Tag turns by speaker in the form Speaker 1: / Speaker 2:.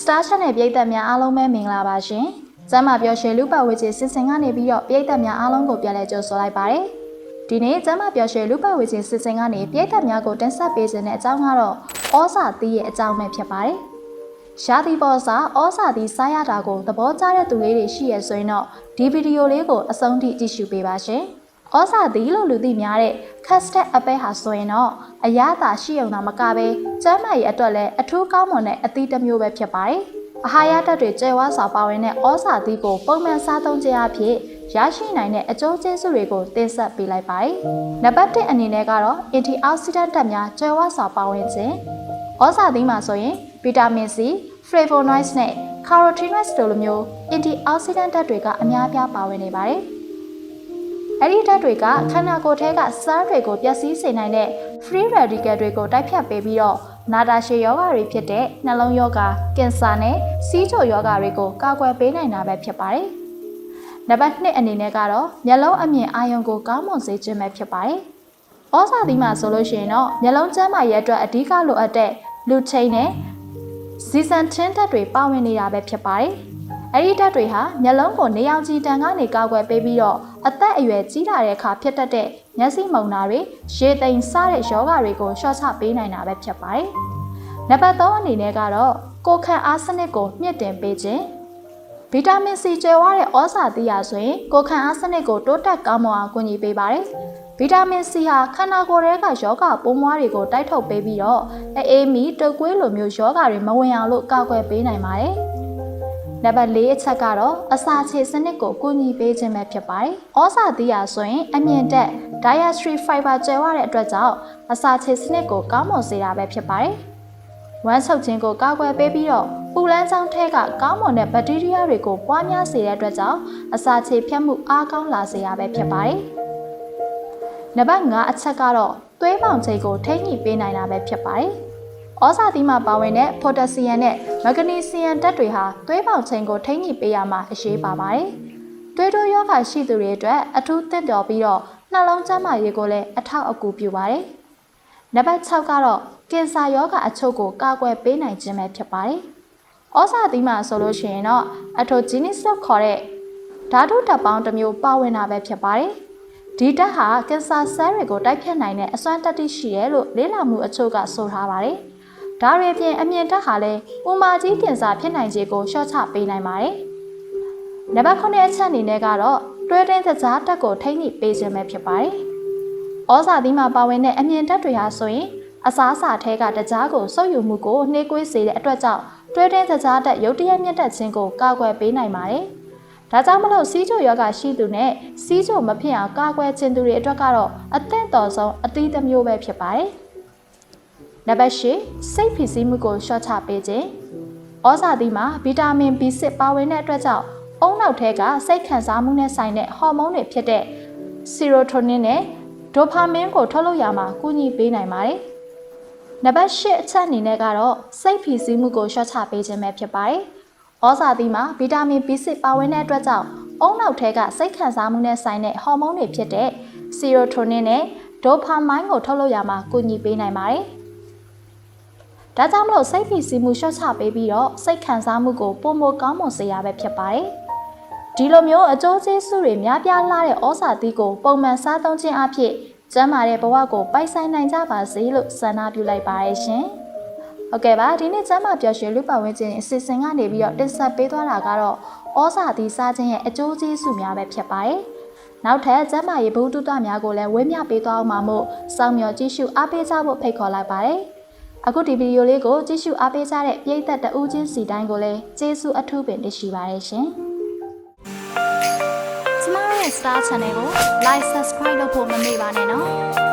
Speaker 1: Star Channel ပြည်သက်များအားလုံးပဲမင်္ဂလာပါရှင်။ကျမ်းမာပြောရှင်လူပတ်ဝေးခြင်းစစ်စင်ကနေပြီးတော့ပြည်သက်များအားလုံးကိုပြန်လည်ကြိုဆိုလိုက်ပါတယ်။ဒီနေ့ကျမ်းမာပြောရှင်လူပတ်ဝေးခြင်းစစ်စင်ကနေပြည်သက်များကိုတင်ဆက်ပေးခြင်းတဲ့အကြောင်းကတော့ဩစာသီးရဲ့အကြောင်းပဲဖြစ်ပါတယ်။ရှားသီးပေါ်စာဩစာသီးစားရတာကိုသဘောကျတဲ့သူလေးတွေရှိရဆိုရင်တော့ဒီဗီဒီယိုလေးကိုအဆုံးထိကြည့်ရှုပေးပါရှင်။ ဩစာသီးလို့လူသိများတဲ့ custard အပဲဟာဆိုရင်တော့အရသာရှိုံသာမကပဲကျမ်းမာရေးအတွက်လည်းအထူးကောင်းမွန်တဲ့အသီးတစ်မျိုးပဲဖြစ်ပါတယ်။အဟာရဓာတ်တွေကျဲဝါစွာပါဝင်တဲ့ဩစာသီးကိုပုံမှန်စားသုံးခြင်းအဖြစ်ရရှိနိုင်တဲ့အကျိုးကျေးဇူးတွေကိုတင်ဆက်ပေးလိုက်ပါတယ်။နံပါတ်1အနေနဲ့ကတော့ antioxidant ဓာတ်များကျဲဝါစွာပါဝင်ခြင်းဩစာသီးမှာဆိုရင်ဗီတာမင် C, flavonoids နဲ့ carotenoids တို့လိုမျိုး antioxidant ဓာတ်တွေကအများအပြားပါဝင်နေပါတယ်။ အဲ့ဒီဓာတ်တွေကခန္ဓာကိုယ်ထဲက cell တွေကိုပျက်စီးစေနိုင်တဲ့ free radical တွေကိုတိုက်ဖြတ်ပေးပြီးတော့နာတာရှည်ယောဂတွေဖြစ်တဲ့နှလုံးယောဂါကင်ဆာနဲ့စီးချိုယောဂါတွေကိုကာကွယ်ပေးနိုင်တာပဲဖြစ်ပါတယ်။နံပါတ်2အနေနဲ့ကတော့မျက်လုံးအမြင်အာရုံကိုကောင်းမွန်စေခြင်းပဲဖြစ်ပါတယ်။ဩဇာသီးမှာဆိုလို့ရှိရင်တော့မျက်လုံးကျန်းမာရေးအတွက်အဓိကလိုအပ်တဲ့လူချိန်းနဲ့ဇီဆန်ချင်းဓာတ်တွေပါဝင်နေတာပဲဖြစ်ပါတယ်။ အဲ့ဒီဓာတ်တွေဟာမျက်လုံးကိုနေအောင်ကြည်တန်ကနေကာကွယ်ပေးပြီးတော့အသက်အရွယ်ကြီးလာတဲ့အခါဖြစ်တတ်တဲ့မျက်စိမုံနာတွေရေသိမ်စတဲ့ယောဂတွေကိုရှော့ချပေးနိုင်တာပဲဖြစ်ပါတယ်။နံပါတ်3အနေနဲ့ကတော့ကိုယ်ခံအားစနစ်ကိုမြင့်တင်ပေးခြင်းဗီတာမင်စီကျယ်ဝတဲ့ဩဇာသီးရဆိုရင်ကိုယ်ခံအားစနစ်ကိုတိုးတက်ကောင်းမွန်အောင်ကူညီပေးပါတယ်။ဗီတာမင်စီဟာခန္ဓာကိုယ်ထဲကယောဂပိုးမွှားတွေကိုတိုက်ထုတ်ပေးပြီးတော့အေးမီတုပ်ကွေးလိုမျိုးယောဂတွေမဝင်အောင်လို့ကာကွယ်ပေးနိုင်ပါတယ်။ နံပါတ်၄အချက်ကတော့အစာခြေစနစ်ကိုကူညီပေးခြင်းပဲဖြစ်ပါတယ်။ဩစာသီးရာဆိုရင်အမြင့်တက် dietary fiber ကျယ်ဝတဲ့အတွက်ကြောင့်အစာခြေစနစ်ကိုကောင်းမွန်စေတာပဲဖြစ်ပါတယ်။ဝမ်းဆုပ်ခြင်းကိုကာကွယ်ပေးပြီးတော့ပူလန်းချောင်းထဲကကောင်းမွန်တဲ့ဘက်တီးရီးယားတွေကိုပွားများစေတဲ့အတွက်ကြောင့်အစာခြေဖြတ်မှုအားကောင်းလာစေရပဲဖြစ်ပါတယ်။နံပါတ်5အချက်ကတော့သွေးပေါင်ချိန်ကိုထိန်းညှိပေးနိုင်တာပဲဖြစ်ပါတယ်။ ဩဇာသီးမှာပါဝင်တဲ့ပိုတက်ဆီယမ်နဲ့မဂနီဆီယမ်ဓာတ်တွေဟာသွေးပေါင်ချိန်ကိုထိန်းညှိပေးရမှာအရေးပါပါတယ်။သွေးတိုးယောဂရှိသူတွေအတွက်အထူးသင့်တော်ပြီးတော့နှလုံးကျန်းမာရေးကိုလည်းအထောက်အကူပြုပါတယ်။နံပါတ်6ကတော့ကင်ဆာယောဂအချို့ကိုကာကွယ်ပေးနိုင်ခြင်းပဲဖြစ်ပါတယ်။ဩဇာသီးမှာဆိုလို့ရှိရင်တော့အထိုဂျီနစ်လို့ခေါ်တဲ့ဓာတုဓာတ်ပေါင်းတစ်မျိုးပါဝင်တာပဲဖြစ်ပါတယ်။ဒီဓာတ်ဟာကင်ဆာဆဲတွေကိုတိုက်ဖြတ်နိုင်တဲ့အစွမ်းတတ္တိရှိတယ်လို့လေ့လာမှုအချို့ကဆိုထားပါတယ်။ ဒါတွေပြင်အမြင့်တက်ဟာလည်းဥမာကြီးကင်ဆာဖြစ်နိုင်ခြေကိုရှော့ချပေးနိုင်ပါတယ်။နံပါတ်9အချက်အနေနဲ့ကတော့တွဲတင်းသကြားတက်ကိုထိမ့်ညှိပေးခြင်းပဲဖြစ်ပါတယ်။ဩဇာသီးမှာပါဝင်တဲ့အမြင့်တက်တွေဟာဆိုရင်အစားအစာထဲကတကြားကိုစုပ်ယူမှုကိုနှေးကွေးစေတဲ့အတွက်ကြောင့်တွဲတင်းသကြားတက်ရုတ်တရက်မြင့်တက်ခြင်းကိုကာကွယ်ပေးနိုင်ပါတယ်။ဒါကြောင့်မလို့စီးချိုယောဂရှိသူနဲ့စီးချိုမဖြစ်အောင်ကာကွယ်ခြင်းသူတွေအတွက်ကတော့အသင့်တော်ဆုံးအသီးတစ်မျိုးပဲဖြစ်ပါတယ်။ နံပါတ်၈စိတ်ဖိစီးမှုကိုရှော့ချပေးခြင်း။ဩဇာသီးမှာဗီတာမင် B6 ပါဝင်တဲ့အတွက်ကြောင့်အုံနောက်ထဲကစိတ်ခံစားမှုနဲ့ဆိုင်တဲ့ဟော်မုန်းတွေဖြစ်တဲ့ဆီရိုတိုနင်နဲ့ဒိုဖာမင်းကိုထုတ်လုပ်ရမှာကူညီပေးနိုင်ပါတယ်။နံပါတ်၈အချက်အနေနဲ့ကတော့စိတ်ဖိစီးမှုကိုရှော့ချပေးခြင်းပဲဖြစ်ပါတယ်။ဩဇာသီးမှာဗီတာမင် B6 ပါဝင်တဲ့အတွက်ကြောင့်အုံနောက်ထဲကစိတ်ခံစားမှုနဲ့ဆိုင်တဲ့ဟော်မုန်းတွေဖြစ်တဲ့ဆီရိုတိုနင်နဲ့ဒိုဖာမိုင်းကိုထုတ်လုပ်ရမှာကူညီပေးနိုင်ပါတယ်။ ဒါကြောင့်မလို့စိတ်ဖိစီးမှုလျှော့ချပေးပြီးတော့စိတ်ခံစားမှုကိုပုံမကောင်းမွန်စေရပဲဖြစ်ပါတယ်။ဒီလိုမျိုးအကျိုးကျေးဇူးတွေများပြားလာတဲ့ဩဇာသီးကိုပုံမှန်စားသုံးခြင်းအဖြစ်ကျန်းမာတဲ့ဘဝကိုပိုင်ဆိုင်နိုင်ကြပါစေလို့ဆန္ဒပြုလိုက်ပါရရှင်။ဟုတ်ကဲ့ပါဒီနေ့ကျမ်းမာပျော်ရွှင်လူပတ်ဝန်းကျင်အစီအစဉ်ကနေပြီးတော့တင်ဆက်ပေးသွားတာကတော့ဩဇာသီးစားခြင်းရဲ့အကျိုးကျေးဇူးများပဲဖြစ်ပါတယ်။နောက်ထပ်ကျမ်းမာရေးဘုဒ္ဓတများကိုလည်းဝေမျှပေးသွားအောင်ပါမို့စောင့်မျှော်ကြည့်ရှုအားပေးကြဖို့ဖိတ်ခေါ်လိုက်ပါတယ်။ အခုဒီဗီဒီယိုလေးကိုကြည့်ရှုအားပေးကြတဲ့ပရိသတ်တဦးချင်းစီတိုင်းကိုလည်းကျေးဇူးအထူးပင်တင်ရှိပါတယ်ရှင်။ကျမတို့ရဲ့ Star Channel ကို Like Subscribe လုပ်ဖို့မမေ့ပါနဲ့နော်။